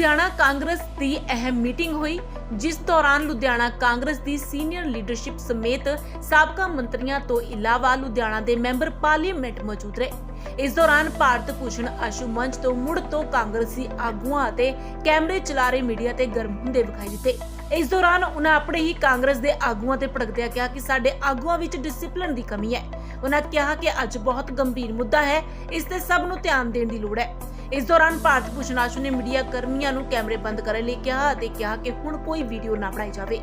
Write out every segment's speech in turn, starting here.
ਲੁਧਿਆਣਾ ਕਾਂਗਰਸ ਦੀ ਅਹਿਮ ਮੀਟਿੰਗ ਹੋਈ, ਜਿਸ ਦੌਰਾਨ ਲੁਧਿਆਣਾ ਕਾਂਗਰਸ ਦੀ ਸੀਨੀਅਰ ਲੀਡਰਸ਼ਿਪ ਸਮੇਤ ਸਾਬਕਾ ਮੰਤਰੀਆਂ ਤੋਂ ਇਲਾਵਾ ਲੁਧਿਆਣਾ ਦੇ ਮੈਂਬਰ ਪਾਰਲੀਮੈਂਟ ਮੌਜੂਦ ਰਹੇ। ਇਸ ਦੌਰਾਨ ਭਾਰਤ ਭੂਸ਼ਣ ਆਸ਼ੂ ਮੰਚ ਤੋਂ ਮੁੜ ਤੋਂ ਕਾਂਗਰਸੀ ਆਗੂਆਂ ਅਤੇ ਕੈਮਰੇ ਚਲਾ ਰਹੇ ਮੀਡੀਆ ਤੇ ਗਰਮ ਹੁੰਦੇ ਵਿਖਾਈ ਦਿੱਤੇ। ਇਸ ਦੌਰਾਨ ਉਹਨਾਂ ਆਪਣੇ ਹੀ ਕਾਂਗਰਸ ਦੇ ਆਗੂਆਂ ਤੇ ਭੜਕਦਿਆਂ ਕਿਹਾ ਕਿ ਸਾਡੇ ਆਗੂਆਂ ਵਿੱਚ ਡਿਸਪਲਿਨ ਦੀ ਕਮੀ ਹੈ। ਉਹਨਾਂ ਕਿਹਾ ਕਿ ਅੱਜ ਬਹੁਤ ਗੰਭੀਰ ਮੁੱਦਾ ਹੈ, ਇਸ ਤੇ ਸਭ ਨੂੰ ਧਿਆਨ ਦੇਣ ਦੀ ਲੋੜ ਹੈ। ਇਸ ਦੌਰਾਨ ਭਾਰਤ ਭੂਸ਼ਣ ਆਸ਼ੂ ਨੇ ਮੀਡੀਆ ਕਰਮੀਆਂ ਨੂੰ ਕੈਮਰੇ ਬੰਦ ਕਰਨ ਲਈ ਕਿਹਾ ਅਤੇ ਕਿਹਾ ਕਿ ਹੁਣ ਕੋਈ ਵੀਡੀਓ ਨਾ ਬਣਾਈ ਜਾਵੇ।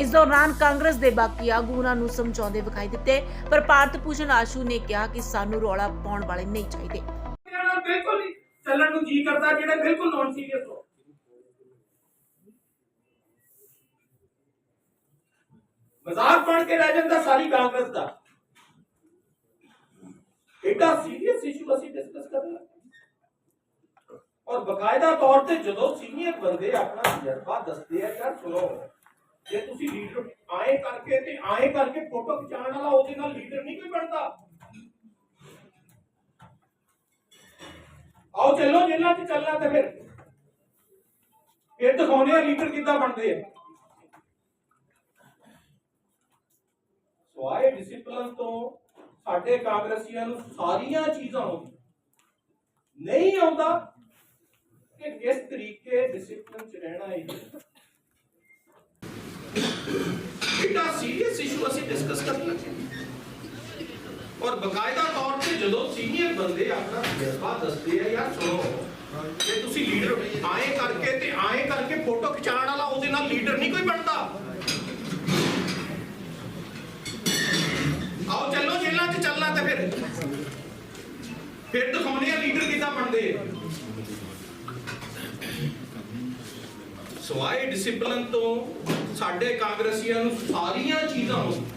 ਇਸ ਦੌਰਾਨ ਕਾਂਗਰਸ ਦੇ ਬਾਕੀ ਆਗੂ ਉਹਨਾਂ ਨੂੰ ਸਮਝਾਉਂਦੇ ਵਿਖਾਈ ਦਿੱਤੇ, ਪਰ ਭਾਰਤ ਭੂਸ਼ਣ ਆਸ਼ੂ ਨੇ ਕਿਹਾ ਕਿ ਸਾਨੂੰ ਰੌਲਾ ਪਾਉਣ ਵਾਲੇ ਨਹੀਂ ਚਾਹੀਦੇ। ਬਿਲਕੁਲ ਨਹੀਂ ਚੱਲਣ ਨੂੰ ਜੀ ਕਰਦਾ, ਜਿਹੜੇ ਬਿਲਕੁਲ ਨਾਨ ਸੀਰੀਅਸ ਹੋ। ਮਜ਼ਾਕ ਬਣ ਕੇ ਰਹਿ ਜਾਂਦਾ ਸਾਰੀ ਕਾਂਗਰਸ ਦਾ। ਐਡਾ ਸੀਰੀਅਸ ਇਸ਼ੂ ਅਸੀਂ ਡਿਸਕਸ ਕਰ ਰਹੇ ਬਕਾਇਦਾ ਤੌਰ ਤੇ ਜਦੋਂ ਸੀਨੀਅਰ ਬੰਦੇ ਆਪਣਾ ਤਜਰਬਾ ਦੱਸਦੇ ਆ ਯਾਰ ਸੁਣੋ, ਜੇ ਤੁਸੀਂ ਲੀਡਰ ਆਏ ਕਰਕੇ ਤੇ ਆਏ ਕਰਕੇ ਫੋਟੋ ਖਿਚਾਉਣ ਵਾਲਾ ਉਹਦੇ ਨਾਲ ਲੀਡਰ ਨਹੀਂ ਕੋਈ ਬਣਦਾ। ਆਓ ਚੱਲੋ ਜੇਲਾਂ 'ਚ ਚੱਲਣਾ ਤੇ ਫਿਰ। ਫਿਰ ਦਿਖਾਉਂਦੇ ਆ ਲੀਡਰ ਕਿੱਦਾਂ ਬਣਦੇ ਆ। ਸੋ ਆਏ ਤੋਂ ਸਾਡੇ ਕਾਂਗਰਸੀਆਂ ਨੂੰ ਸਾਰੀਆਂ ਚੀਜ਼ਾਂ ਆਉਂਦੀਆਂ ਨਹੀਂ ਆਉਂਦਾ ਕਿ ਕਿਸ ਤਰੀਕੇ ਡਿਸਪਲਿਨ 'ਚ ਰਹਿਣਾ ਹੈ ਇਹਦਾ ਸੀਰੀਅਸ ਇਸ਼ੂ ਅਸੀਂ ਡਿਸਕਸ ਕਰਨਾ ਔਰ ਬਕਾਇਦਾ ਤੌਰ ਤੇ ਜਦੋਂ ਸੀਨੀਅਰ ਬੰਦੇ ਆਪਣਾ ਤਜਰਬਾ ਦੱਸਦੇ ਆ, ਯਾਰ ਸੁਣੋ, ਜੇ ਤੁਸੀਂ ਲੀਡਰ ਆਏ ਕਰਕੇ ਤੇ ਆਏ ਕਰਕੇ ਫੋਟੋ ਖਿਚਾਉਣ ਵਾਲਾ ਉਹਦੇ ਨਾਲ ਲੀਡਰ ਨਹੀਂ ਕੋਈ ਬਣਦਾ। ਆਓ ਚੱਲੋ ਜੇਲਾਂ 'ਚ ਚੱਲਣਾ ਤੇ ਫਿਰ। ਫਿਰ ਦਿਖਾਉਂਦੇ ਆ ਲੀਡਰ ਕਿੱਦਾਂ ਬਣਦੇ ਆ ਸੋ ਆਏ ਡਿਸਪਲਿਨ ਤੋਂ ਸਾਡੇ ਕਾਂਗਰਸੀਆਂ ਨੂੰ ਸਾਰੀਆਂ ਚੀਜ਼ਾਂ ਆਉਂਦੀਆਂ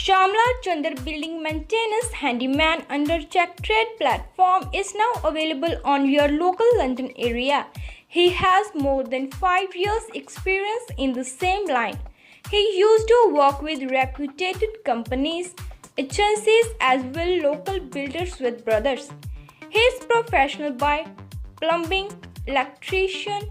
Shamla Chandar Building Maintenance Handyman under Check Trade platform is now available on your local London area. He has more than 5 years experience in the same line. He used to work with reputed companies, agencies as well local builders with brothers. He is professional by plumbing, electrician,